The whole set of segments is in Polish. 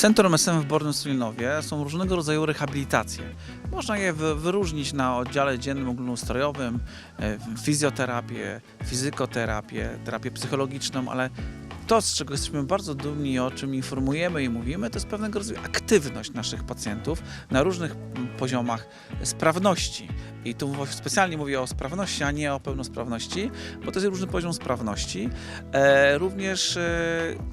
Centrum SM w Bornym Stulinowie są różnego rodzaju rehabilitacje. Można je wy- wyróżnić na oddziale dziennym ogólnoustrojowym, e, fizjoterapię, fizykoterapię, terapię psychologiczną, ale to, z czego jesteśmy bardzo dumni i o czym informujemy i mówimy, to jest pewnego rodzaju aktywność naszych pacjentów na różnych poziomach sprawności. I tu specjalnie mówię o sprawności, a nie o pełnosprawności, bo to jest różny poziom sprawności. E, również e,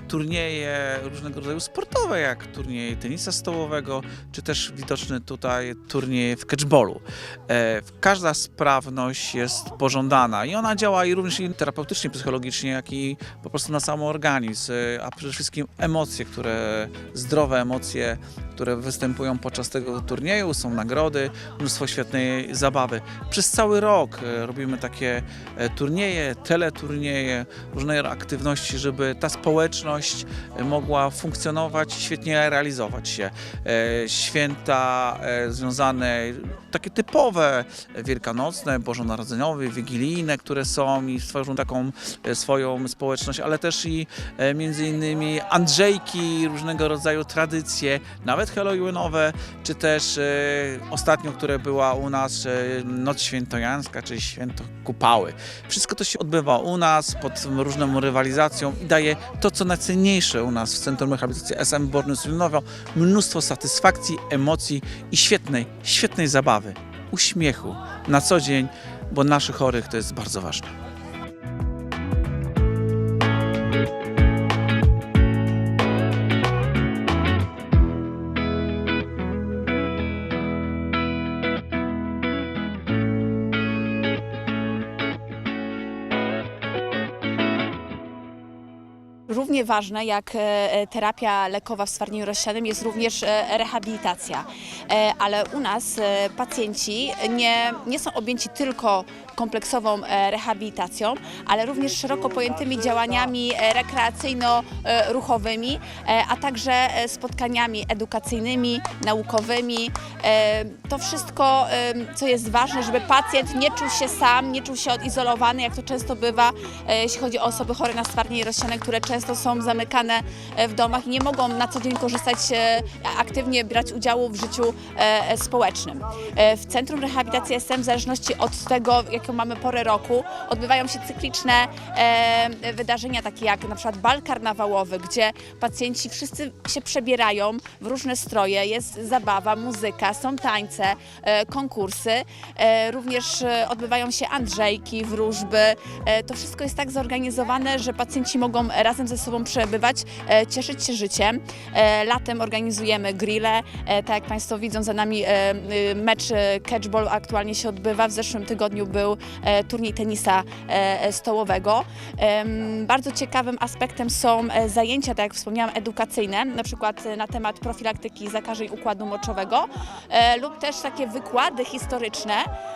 turnieje różnego rodzaju sportowe, jak turnieje tenisa stołowego, czy też widoczny tutaj turniej w catchballu. E, każda sprawność jest pożądana i ona działa i również i terapeutycznie, psychologicznie, jak i po prostu na sam organizm, e, a przede wszystkim emocje, które, zdrowe emocje, które występują podczas tego turnieju, są nagrody, mnóstwo świetnej zabawy. Przez cały rok e, robimy takie e, turnieje, teleturnieje, różne aktywności, żeby ta społeczność e, mogła funkcjonować i świetnie realizować się. Święta związane, takie typowe, wielkanocne, bożonarodzeniowe, wigilijne, które są i stworzą taką swoją społeczność, ale też i między innymi Andrzejki, różnego rodzaju tradycje, nawet halloweenowe, czy też e, ostatnio, które była u nas e, Noc Świętojańska, czyli Święto Kupały. Wszystko to się odbywa u nas pod różną rywalizacją i daje to, co najcenniejsze u nas w Centrum Rehabilitacji SM Borny Sulinowo, mnóstwo satysfakcji, emocji i świetnej, świetnej zabawy, uśmiechu na co dzień, bo naszych chorych to jest bardzo ważne. Równie ważne jak e, terapia lekowa w stwardnieniu rozsianym jest również e, rehabilitacja. E, Ale u nas e, pacjenci nie, nie są objęci tylko kompleksową e, rehabilitacją, ale również szeroko pojętymi działaniami e, rekreacyjno-ruchowymi, e, a także spotkaniami edukacyjnymi, naukowymi. To wszystko, co jest ważne, żeby pacjent nie czuł się sam, nie czuł się odizolowany, jak to często bywa, jeśli chodzi o osoby chore na stwardnienie rozsiane, które często są zamykane w domach i nie mogą na co dzień korzystać, aktywnie brać udziału w życiu społecznym. W Centrum Rehabilitacji SM, w zależności od tego, jaką mamy porę roku, odbywają się cykliczne e, wydarzenia, takie jak na przykład bal karnawałowy, gdzie pacjenci wszyscy się przebierają w różne stroje, jest zabawa, muzyka, są tańce, e, konkursy, e, również e, odbywają się andrzejki, wróżby. E, To wszystko jest tak zorganizowane, że pacjenci mogą razem ze sobą przebywać, e, cieszyć się życiem. E, Latem organizujemy grille, e, tak jak Państwo widzą za nami e, mecz e, catchball aktualnie się odbywa. W zeszłym tygodniu był e, turniej tenisa e, stołowego. Em, Bardzo ciekawym aspektem są e, zajęcia, tak jak wspomniałam, edukacyjne, na przykład e, na temat profilaktyki zakażeń układu moczowego e, lub też takie wykłady historyczne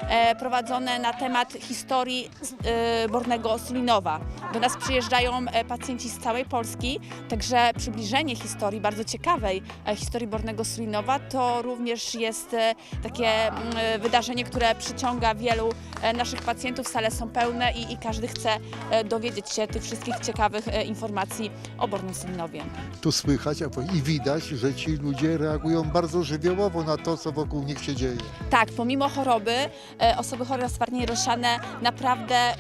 e, prowadzone na temat historii e, Bornego Sulinowa. Do nas przyjeżdżają e, pacjenci z całej Polski, także przybliżenie historii, bardzo ciekawej e, historii Bornego Sulinowa, to również jest e, takie mm, e, wydarzenie, które przyciąga wielu e, naszych pacjentów. Sale są pełne i, i każdy chce e, dowiedzieć się tych wszystkich ciekawych e, informacji o Bornym Sulinowie. tu słychać i widać, że ci ludzie reagują bardzo żywiołowo na to, co wokół nich się dzieje. Tak, pomimo choroby, e, osoby chore na stwardnienie rozsiane naprawdę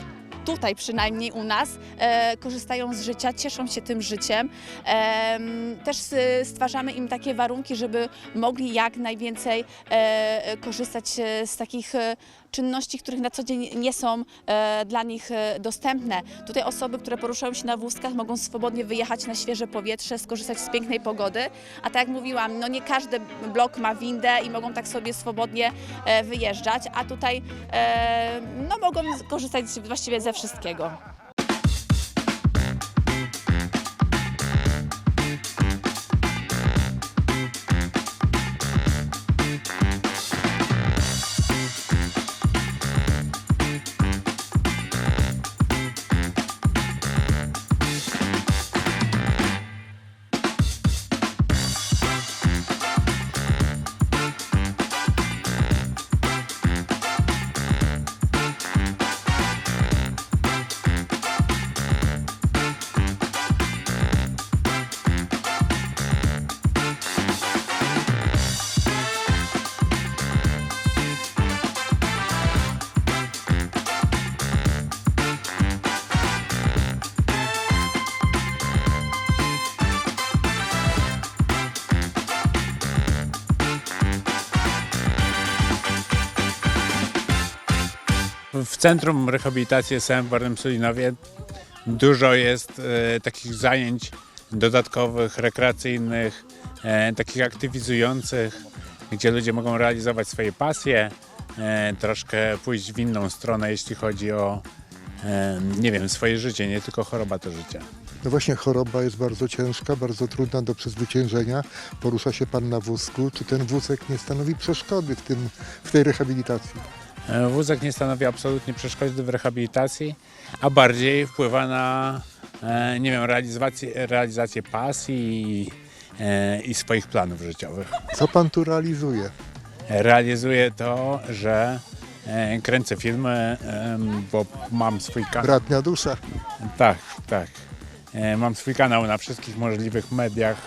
tutaj przynajmniej u nas e, korzystają z życia, cieszą się tym życiem. Em, też stwarzamy im takie warunki, żeby mogli jak najwięcej e, korzystać e, z takich e, czynności, których na co dzień nie są e, dla nich e, dostępne. Tutaj osoby, które poruszają się na wózkach mogą swobodnie wyjechać na świeże powietrze, skorzystać z pięknej pogody, a tak jak mówiłam, no nie każdy blok ma windę i mogą tak sobie swobodnie e, wyjeżdżać, a tutaj no, mogą korzystać właściwie ze wszystkiego. Centrum Rehabilitacji SM w Sulinowie dużo jest e, takich zajęć dodatkowych, rekreacyjnych, e, takich aktywizujących, gdzie ludzie mogą realizować swoje pasje, e, troszkę pójść w inną stronę, jeśli chodzi o, e, nie wiem, swoje życie, nie tylko choroba to życie. No właśnie choroba jest bardzo ciężka, bardzo trudna do przezwyciężenia. Porusza się pan na wózku. Czy ten wózek nie stanowi przeszkody w, tym, w tej rehabilitacji? E, Wózek nie stanowi absolutnie przeszkody w rehabilitacji, a bardziej wpływa na, e, nie wiem, realizację, realizację pasji i, e, i swoich planów życiowych. Co pan tu realizuje? Realizuję to, że kręcę filmy, bo mam swój kanał. Bratnia dusza. Tak, tak. Mam swój kanał na wszystkich możliwych mediach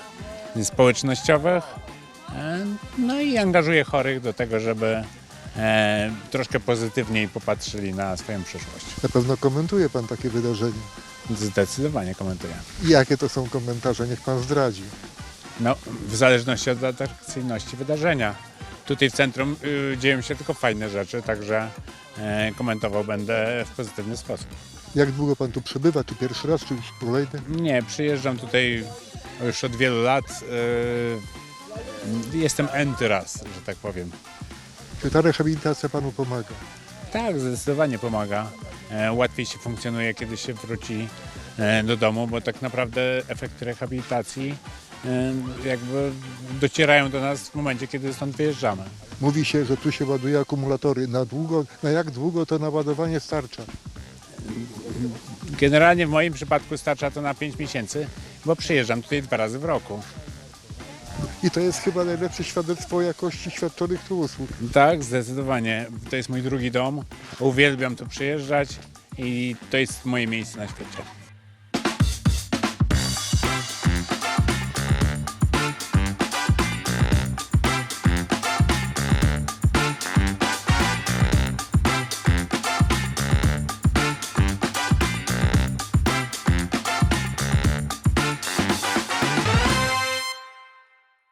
społecznościowych. No i angażuję chorych do tego, żeby e, troszkę pozytywniej popatrzyli na swoją przyszłość. Na pewno komentuje pan takie wydarzenia. Zdecydowanie komentuję. I jakie to są komentarze? Niech pan zdradzi. No, w zależności od atrakcyjności wydarzenia. Tutaj w centrum y, dzieją się tylko fajne rzeczy, także e, komentował będę w pozytywny sposób. Jak długo pan tu przebywa? Czy pierwszy raz, czy już kolejny? Nie, przyjeżdżam tutaj już od wielu lat. y, jestem enty raz, że tak powiem. Czy ta rehabilitacja panu pomaga? Tak, zdecydowanie pomaga. E, Łatwiej się funkcjonuje, kiedy się wróci e, do domu, bo tak naprawdę efekty rehabilitacji e, jakby docierają do nas w momencie, kiedy stąd wyjeżdżamy. Mówi się, że tu się ładuje akumulatory. Na długo, na jak długo to naładowanie starcza? Generalnie w moim przypadku starcza to na 5 miesięcy, bo przyjeżdżam tutaj dwa razy w roku. I to jest chyba najlepsze świadectwo jakości świadczonych tu usług. Tak, zdecydowanie. To jest mój drugi dom. Uwielbiam tu przyjeżdżać i to jest moje miejsce na świecie.